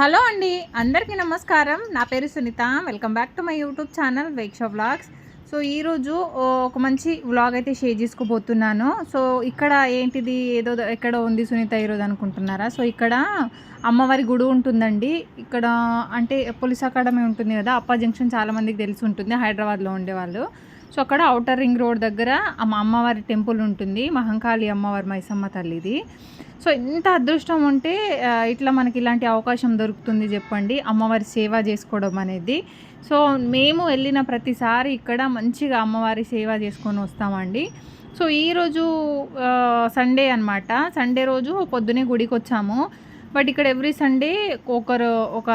Hello అండి అందరికీ నమస్కారం. నా పేరు Sunitha. Welcome back to my YouTube channel Veksha vlogs so ఈరోజు ఒక మంచి వ్లాగ్ అయితే షేర్ చేసుకోబోతున్నాను. సో ఇక్కడ ఏంటిది ఏదో ఎక్కడో ఉంది సునీత ఈరోజు అనుకుంటున్నారా? సో ఇక్కడ అమ్మవారి గుడి ఉంటుందండి. ఇక్కడ అంటే పోలీస్ అకాడమీ ఉంటుంది కదా అప్ప జంక్షన్ చాలామందికి తెలిసి ఉంటుంది హైదరాబాద్లో ఉండేవాళ్ళు సో అక్కడ ఔటర్ రింగ్ రోడ్ దగ్గర మా అమ్మవారి టెంపుల్ ఉంటుంది. మహంకాళి అమ్మవారి మైసమ్మ తల్లిది. సో ఇంత అదృష్టం ఉంటే ఇట్లా మనకి ఇలాంటి అవకాశం దొరుకుతుంది చెప్పండి. అమ్మవారి సేవ చేసుకోవడం అనేది. సో మేము వెళ్ళిన ప్రతిసారి ఇక్కడ మంచిగా అమ్మవారి సేవ చేసుకొని వస్తామండి. సో ఈరోజు సండే అన్నమాట. సండే రోజు పొద్దునే గుడికి వచ్చాము బట్ ఇక్కడ ఎవ్రీ సండే ఒకరు ఒక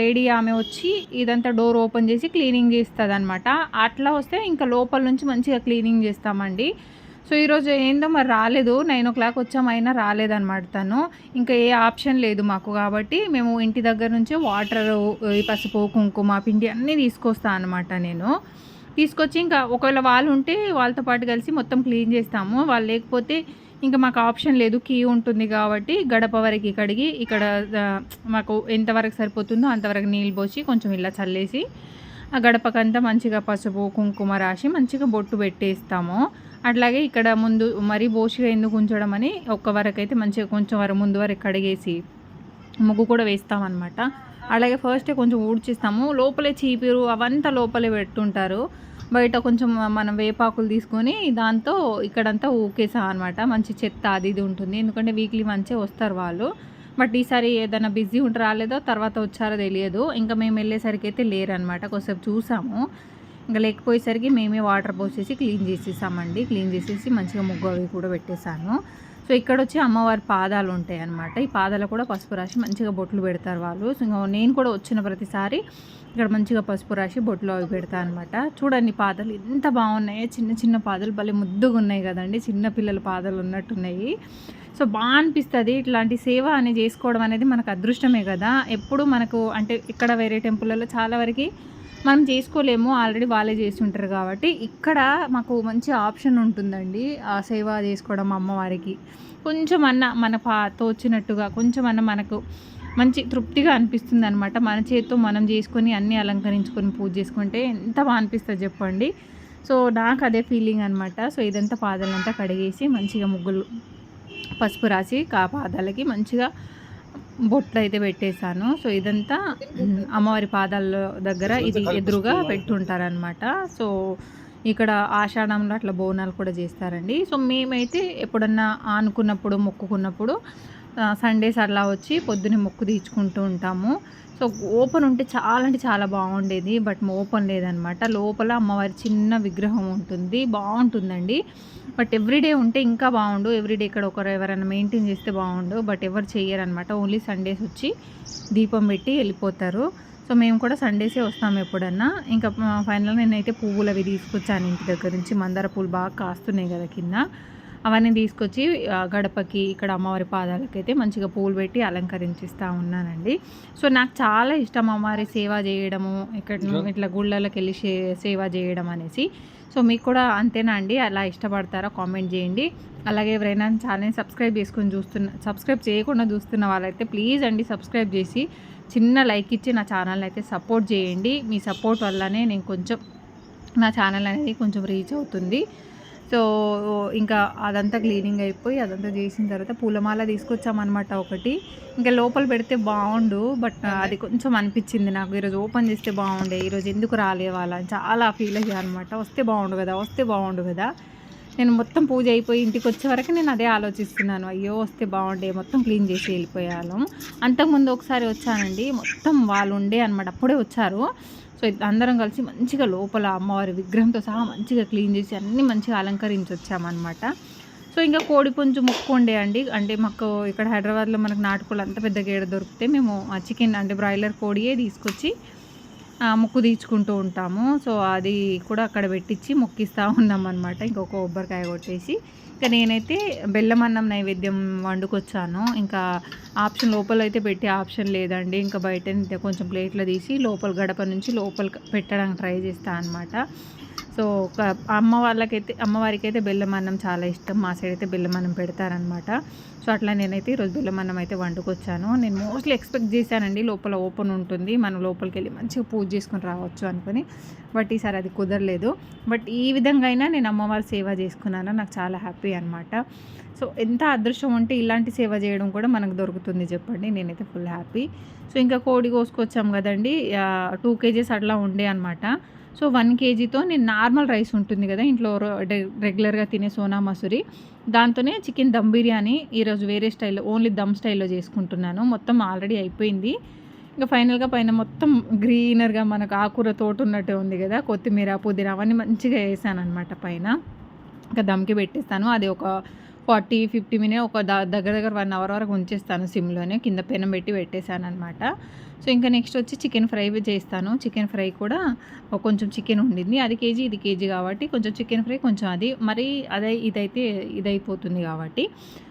లేడీ ఆమె వచ్చి ఇదంతా డోర్ ఓపెన్ చేసి క్లీనింగ్ చేస్తుంది అనమాట అట్లా వస్తే ఇంకా లోపల నుంచి మంచిగా క్లీనింగ్ చేస్తామండి. సో ఈరోజు ఏందో మరి రాలేదు. నైన్ ఓ క్లాక్ వచ్చామైనా అయినా రాలేదన్నమాట తను. ఇంకా ఏ ఆప్షన్ లేదు మాకు కాబట్టి మేము ఇంటి దగ్గర నుంచే వాటర్ ఈ పసుపు కుంకుమ పిండి అన్నీ తీసుకొస్తా అనమాట నేను. తీసుకొచ్చి ఇంకా ఒకవేళ వాళ్ళు ఉంటే వాళ్ళతో పాటు కలిసి మొత్తం క్లీన్ చేస్తాము. వాళ్ళు లేకపోతే ఇంకా మాకు ఆప్షన్ లేదు కీ ఉంటుంది కాబట్టి గడప వరకు కడిగి ఇక్కడ మాకు ఎంతవరకు సరిపోతుందో అంతవరకు నీళ్ళు పోసి కొంచెం ఇలా చల్లేసి ఆ గడపకంతా మంచిగా పసుపు కుంకుమ రాసి మంచిగా బొట్టు పెట్టేస్తాము. అట్లాగే ఇక్కడ ముందు మరీ బోసిగా ఎందుకు ఉంచడం అని ఒక్క వరకు అయితే మంచిగా కొంచెం వరకు ముందు వరకు కడిగేసి ముగ్గు కూడా వేస్తామన్నమాట. అలాగే ఫస్టే కొంచెం ఊడ్చిస్తాము. లోపలే చీపిరు అవంతా లోపలే పెట్టుంటారు. బయట కొంచెం మనం వేపాకులు తీసుకొని దాంతో ఇక్కడంతా ఊకేసాం అనమాట మంచి చెత్త అది ఇది ఉంటుంది. ఎందుకంటే వీక్లీ మంచిగా వస్తారు వాళ్ళు. బట్ ఈసారి ఏదైనా బిజీ ఉంటే రాలేదో తర్వాత వచ్చారో తెలియదు. ఇంకా మేము వెళ్ళేసరికి అయితే లేరనమాట కొంచెంసేపు చూసాము. ఇంకా లేకపోయేసరికి మేమే వాటర్ పోసేసి క్లీన్ చేసేసామండి. క్లీన్ చేసేసి మంచిగా ముగ్గు అవి కూడా పెట్టేశాను. సో ఇక్కడ వచ్చి అమ్మవారి పాదాలు ఉంటాయి అన్నమాట ఈ పాదాలు కూడా పసుపు రాసి మంచిగా బొట్లు పెడతారు వాళ్ళు. సో ఇంకా నేను కూడా వచ్చిన ప్రతిసారి ఇక్కడ మంచిగా పసుపు రాసి బొట్లు అవి పెడతా అనమాట చూడండి పాదాలు ఎంత బాగున్నాయో. చిన్న చిన్న పాదాలు భలే ముద్దుగా ఉన్నాయి కదండి. చిన్న పిల్లల పాదాలు ఉన్నట్టున్నాయి. సో బాగా అనిపిస్తుంది. ఇట్లాంటి సేవ అనేది చేసుకోవడం అనేది మనకు అదృష్టమే కదా. ఎప్పుడు మనకు అంటే ఇక్కడ వేరే టెంపుల్లో చాలా వరకు మనం చేసుకోలేము ఆల్రెడీ వాళ్ళే చేస్తుంటారు కాబట్టి. ఇక్కడ మాకు మంచి ఆప్షన్ ఉంటుందండి ఆ సేవ చేసుకోవడం అమ్మవారికి కొంచెం అన్న మన పా తోచినట్టుగా కొంచెం అన్న మనకు మంచి తృప్తిగా అనిపిస్తుంది అనమాట మన చేతితో మనం చేసుకొని అన్నీ అలంకరించుకొని పూజ చేసుకుంటే ఎంత బాగా అనిపిస్తుంది చెప్పండి. సో నాకు అదే ఫీలింగ్ అనమాట సో ఇదంతా పాదాలంతా కడిగేసి మంచిగా ముగ్గులు పసుపు రాసి కా పాదాలకి మంచిగా బొట్లు అయితే పెట్టేశాను. సో ఇదంతా అమ్మవారి పాదాల దగ్గర ఇది ఎదురుగా పెట్టుంటారనమాట సో ఇక్కడ ఆషాఢంలో అట్లా బోనాలు కూడా చేస్తారండి. సో మేమైతే ఎప్పుడన్నా ఆనుకున్నప్పుడు మొక్కుకున్నప్పుడు సండేస్ అట్లా వచ్చి పొద్దున్నే మొక్కు తీర్చుకుంటూ ఉంటాము. సో ఓపెన్ ఉంటే చాలా అంటే చాలా బాగుండేది బట్ ఓపెన్ లేదనమాట. లోపల అమ్మవారి చిన్న విగ్రహం ఉంటుంది బాగుంటుందండి. బట్ ఎవ్రీడే ఉంటే ఇంకా బాగుండు. ఎవ్రీడే ఇక్కడ ఒకరు ఎవరైనా మెయింటైన్ చేస్తే బాగుండు బట్ ఎవరు చేయరనమాట. ఓన్లీ సండేస్ వచ్చి దీపం పెట్టి వెళ్ళిపోతారు. సో మేము కూడా సండేసే వస్తాము ఎప్పుడన్నా. ఇంకా ఫైనల్ నేనైతే పువ్వులు అవి తీసుకొచ్చాను ఇంటి దగ్గర నుంచి. మందార పూలు బాగా కాస్తున్నాయి కదా కింద. అవన్నీ తీసుకొచ్చి గడపకి ఇక్కడ అమ్మవారి పాదాలకి అయితే మంచిగా పూలు పెట్టి అలంకరించిస్తూ ఉన్నానండి. సో నాకు చాలా ఇష్టం అమ్మవారి సేవ చేయడము ఇక్కడ ఇట్లా గుళ్ళకి వెళ్ళి సేవ చేయడం అనేసి. సో మీకు కూడా అంతేనా అండి? అలా ఇష్టపడతారా? కామెంట్ చేయండి. అలాగే ఎవరైనా ఛానల్ సబ్స్క్రైబ్ చేసుకొని చూస్తున్న సబ్స్క్రైబ్ చేయకుండా చూస్తున్న వాళ్ళైతే ప్లీజ్ అండి సబ్స్క్రైబ్ చేసి చిన్న లైక్ ఇచ్చి నా ఛానల్ అయితే సపోర్ట్ చేయండి. మీ సపోర్ట్ వల్లనే నేను కొంచెం నా ఛానల్ అనేది కొంచెం రీచ్ అవుతుంది. సో ఇంకా అదంతా క్లీనింగ్ అయిపోయి అదంతా చేసిన తర్వాత పూలమాల తీసుకొచ్చామన్నమాట ఒకటి. ఇంకా లోపల పెడితే బాగుండు బట్ అది. కొంచెం అనిపించింది నాకు. ఈరోజు ఓపెన్ చేస్తే బాగుండే ఈరోజు ఎందుకు రాలే వాళ్ళ చాలా ఫీల్ అయ్యా అనమాట వస్తే బాగుండు కదా వస్తే బాగుండు కదా. నేను మొత్తం పూజ అయిపోయి ఇంటికి వచ్చే వరకు నేను అదే ఆలోచిస్తున్నాను. అయ్యో వస్తే బాగుండే మొత్తం క్లీన్ చేసి వెళ్ళిపోయాను. అంతకుముందు ఒకసారి వచ్చానండి మొత్తం వాళ్ళు ఉండే అనమాట అప్పుడే వచ్చారు. అందరం కలిసి మంచిగా లోపల అమ్మవారి విగ్రహంతో సహా మంచిగా క్లీన్ చేసి అన్నీ మంచిగా అలంకరించి వచ్చామన్నమాట సో ఇంకా కోడి పుంజు ముక్కు ఉండే అండి. అంటే మాకు ఇక్కడ హైదరాబాద్లో మనకు నాటుకోళ్ళు అంత పెద్ద గేడ దొరికితే మేము చికెన్ అంటే బ్రాయిలర్ కోడియే తీసుకొచ్చి ముక్కు తీర్చుకుంటూ ఉంటాము. సో అది కూడా అక్కడ పెట్టించి మొక్కిస్తూ ఉన్నాం అనమాట ఇంకొక కొబ్బరికాయ కొట్టేసి. ఇంకా నేనైతే బెల్లం అన్నం నైవేద్యం వండుకొచ్చాను. ఇంకా ఆప్షన్ లోపల అయితే పెట్టే ఆప్షన్ లేదండి. ఇంకా బయట కొంచెం ప్లేట్లో తీసి లోపల గడప నుంచి లోపల పెట్టడానికి ట్రై చేస్తాను అనమాట సో ఒక అమ్మ వాళ్ళకైతే అమ్మవారికి అయితే బెల్లం అన్నం చాలా ఇష్టం. మా సైడ్ అయితే బెల్లం అన్నం పెడతారనమాట సో అట్లా నేనైతే ఈరోజు బెల్లం అన్నం అయితే వండుకొచ్చాను. నేను మోస్ట్లీ ఎక్స్పెక్ట్ చేశానండి లోపల ఓపెన్ ఉంటుంది. మనం లోపలికి వెళ్ళి మంచిగా పూజ చేసుకుని రావచ్చు అనుకుని. బట్ ఈసారి అది కుదరలేదు. బట్ ఈ విధంగా అయినా నేను అమ్మవారి సేవ చేసుకున్నాను. నాకు చాలా హ్యాపీ అనమాట సో ఎంత అదృష్టం ఉంటే ఇలాంటి సేవ చేయడం కూడా మనకు దొరుకుతుంది చెప్పండి. నేనైతే ఫుల్ హ్యాపీ. సో ఇంకా కోడి కోసుకొచ్చాం కదండి. టూ కేజీస్ అట్లా ఉండే అనమాట సో వన్ కేజీతో నేను నార్మల్ రైస్ ఉంటుంది కదా ఇంట్లో రెగ్యులర్గా తినే సోనా మసూరి. దాంతోనే చికెన్ దమ్ బిర్యానీ. ఈరోజు వేరే స్టైల్లో ఓన్లీ దమ్ స్టైల్లో చేసుకుంటున్నాను. మొత్తం ఆల్రెడీ అయిపోయింది. ఇంకా ఫైనల్గా పైన మొత్తం గ్రీనర్గా మనకు ఆకుర తోట ఉన్నట్టే ఉంది కదా. కొత్తిమీర పుదీనా అవన్నీ మంచిగా వేసాను అనమాట పైన. ఇంకా దమ్కి పెట్టేస్తాను. అది ఒక ఫార్టీ ఫిఫ్టీ మినిట్ ఒక దగ్గర దగ్గర వన్ అవర్ వరకు ఉంచేస్తాను సిమ్లోనే. కింద పెనం పెట్టి పెట్టేశాను అనమాట సో ఇంకా నెక్స్ట్ వచ్చి చికెన్ ఫ్రై చేస్తాను. చికెన్ ఫ్రై కూడా కొంచెం చికెన్ ఉండింది. అది కేజీ ఇది కేజీ కాబట్టి కొంచెం చికెన్ ఫ్రై కొంచెం అది. మరి అదే ఇదైతే ఇదైపోతుంది కాబట్టి.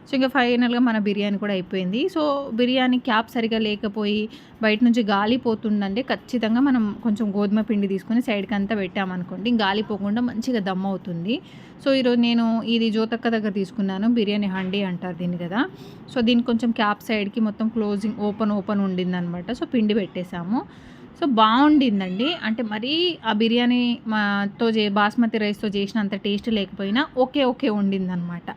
సో ఇంకా ఫైనల్గా మన బిర్యానీ కూడా అయిపోయింది. సో బిర్యానీ క్యాప్ సరిగా లేకపోయి బయట నుంచి గాలి పోతుందంటే ఖచ్చితంగా మనం కొంచెం గోధుమ పిండి తీసుకొని సైడ్కి అంతా పెట్టామనుకోండి గాలి పోకుండా మంచిగా దమ్ అవుతుంది. సో ఈరోజు నేను ఇది జ్యోతక్క దగ్గర తీసుకున్నాను. బిర్యానీ హండీ అంటారు దీన్ని కదా. సో దీనికి కొంచెం క్యాప్ సైడ్కి మొత్తం క్లోజింగ్ ఓపెన్ ఓపెన్ ఉండిందనమాట. సో పిండి పిండి పెట్టేశాము. సో బాగుండిందండి అంటే మరీ ఆ బిర్యానీ మాతో చే బాస్మతి రైస్తో చేసినంత టేస్ట్ లేకపోయినా ఓకే ఓకే ఉండిందనమాట.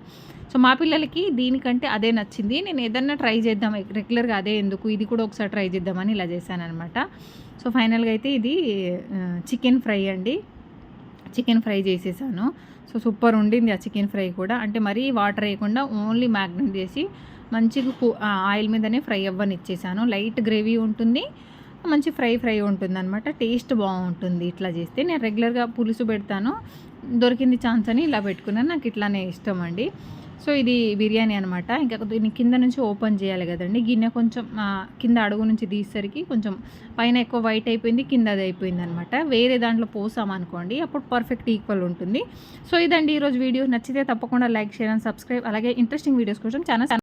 సో మా పిల్లలకి దీనికంటే అదే నచ్చింది. నేను ఏదన్నా ట్రై చేద్దాం రెగ్యులర్గా అదే ఎందుకు ఇది కూడా ఒకసారి ట్రై చేద్దామని ఇలా చేశాను సో ఫైనల్గా అయితే ఇది చికెన్ ఫ్రై అండి. చికెన్ ఫ్రై చేసేసాను. సో సూపర్ ఉండింది ఆ చికెన్ ఫ్రై కూడా. అంటే మరీ వాటర్ వేయకుండా ఓన్లీ మ్యాగ్నెట్ చేసి మంచిగా ఆయిల్ మీదనే ఫ్రై అవ్వనిచ్చేసాను. లైట్ గ్రేవీ ఉంటుంది. మంచి ఫ్రై ఫ్రై ఉంటుంది అనమాట టేస్ట్ బాగుంటుంది ఇట్లా చేస్తే. నేను రెగ్యులర్గా పులుసు పెడతాను. దొరికింది ఛాన్స్ అని ఇలా పెట్టుకున్నాను. నాకు ఇట్లానే ఇష్టం అండి. సో ఇది బిర్యానీ అనమాట ఇంకా దీన్ని కింద నుంచి ఓపెన్ చేయాలి కదండి. గిన్నె కొంచెం కింద అడుగు నుంచి తీసేసరికి కొంచెం పైన ఎక్కువ వైట్ అయిపోయింది కింద అది అయిపోయింది అనమాట వేరే దాంట్లో పోసామనుకోండి అప్పుడు పర్ఫెక్ట్ ఈక్వల్ ఉంటుంది. సో ఇదండి ఈరోజు వీడియో. నచ్చితే తప్పకుండా లైక్ షేర్ అండ్ సబ్స్క్రైబ్. అలాగే ఇంట్రెస్టింగ్ వీడియోస్ కోసం ఛానల్